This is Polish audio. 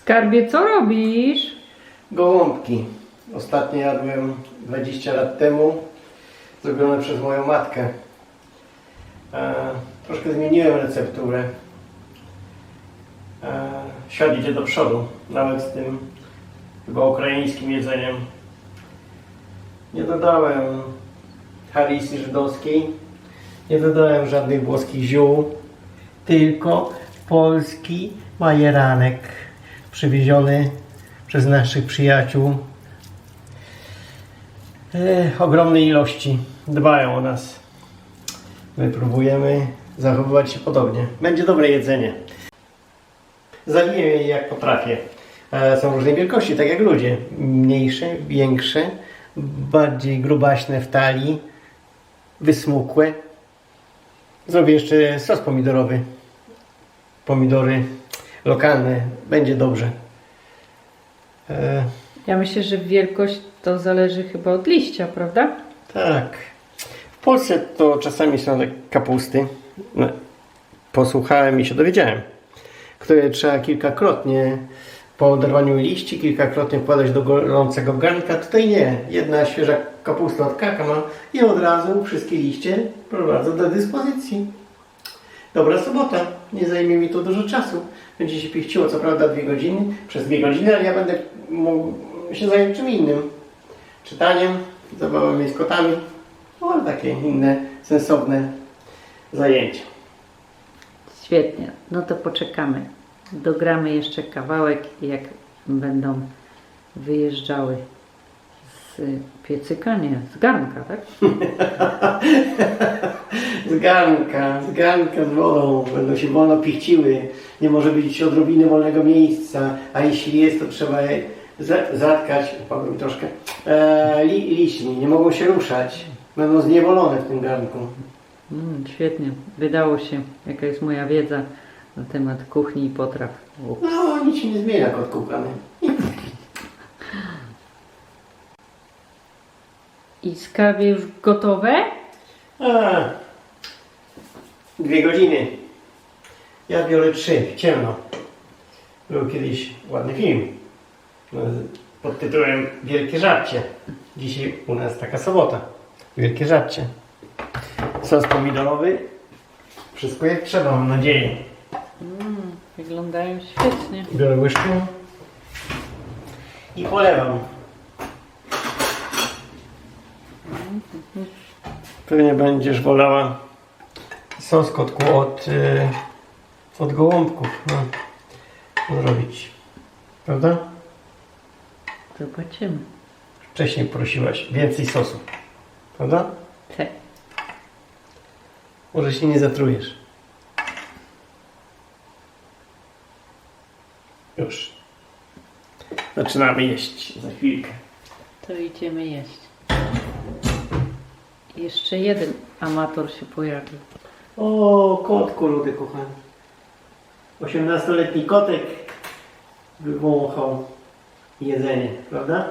Skarbie, co robisz? Gołąbki. Ostatnio jadłem 20 lat temu. Zrobione przez moją matkę. E, troszkę zmieniłem recepturę. E, świat idzie do przodu. Nawet z tym chyba ukraińskim jedzeniem. Nie dodałem harisy żydowskiej. Nie dodałem żadnych włoskich ziół. Tylko polski majeranek przywieziony przez naszych przyjaciół. E, ogromnej ilości. Dbają o nas. My próbujemy zachowywać się podobnie. Będzie dobre jedzenie. Zawiję je jak potrafię. E, są różnej wielkości, tak jak ludzie. Mniejsze, większe, bardziej grubaśne w talii, wysmukłe. Zrobię jeszcze sos pomidorowy. Pomidory lokalne. Będzie dobrze. E, Ja myślę, że wielkość to zależy chyba od liścia, prawda? Tak. W Polsce to czasami są kapusty. No, posłuchałem i się dowiedziałem, które trzeba kilkakrotnie po oderwaniu liści, kilkakrotnie wkładać do gorącego garnka. Tutaj nie. Jedna świeża kapusta od kakama i od razu wszystkie liście proszę bardzo do dyspozycji. Dobra sobota. Nie zajmie mi to dużo czasu. Będzie się pichciło co prawda dwie godziny, przez dwie godziny, ale ja będę mógł się zająć czym innym czytaniem, zabawami z kotami, no ale takie inne sensowne zajęcia. Świetnie. No to poczekamy. Dogramy jeszcze kawałek, jak będą wyjeżdżały z piecyka, nie, z garnka, tak? Z garnka, z garnka z wodą, będą się wolno pichciły, nie może być odrobiny wolnego miejsca, a jeśli jest, to trzeba je za- zatkać, powiem troszkę, e, li, liśćmi, nie mogą się ruszać, będą zniewolone w tym garnku. Mm, świetnie. Wydało się, jaka jest moja wiedza na temat kuchni i potraw. O, No, nic się nie zmienia, kot kukany. I skarbie już gotowe? A, dwie godziny. Ja biorę trzy, ciemno. Był kiedyś ładny film no, pod tytułem Wielkie Żarcie. Dzisiaj u nas taka sobota. Wielkie Żarcie. Sos pomidorowy. Wszystko jak trzeba, mam nadzieję. Mm, wyglądają świetnie. Biorę łyżkę i polewam. Pewnie będziesz wolała sos kotku od, y, od gołąbków no, zrobić. Prawda? Zobaczymy. Wcześniej prosiłaś więcej sosu. Prawda? Te. Może się nie zatrujesz. Już. Zaczynamy jeść za chwilkę. To idziemy jeść. Jeszcze jeden amator się pojawił. O, kotku ludy kochany. 18-letni kotek wywąchał jedzenie, prawda?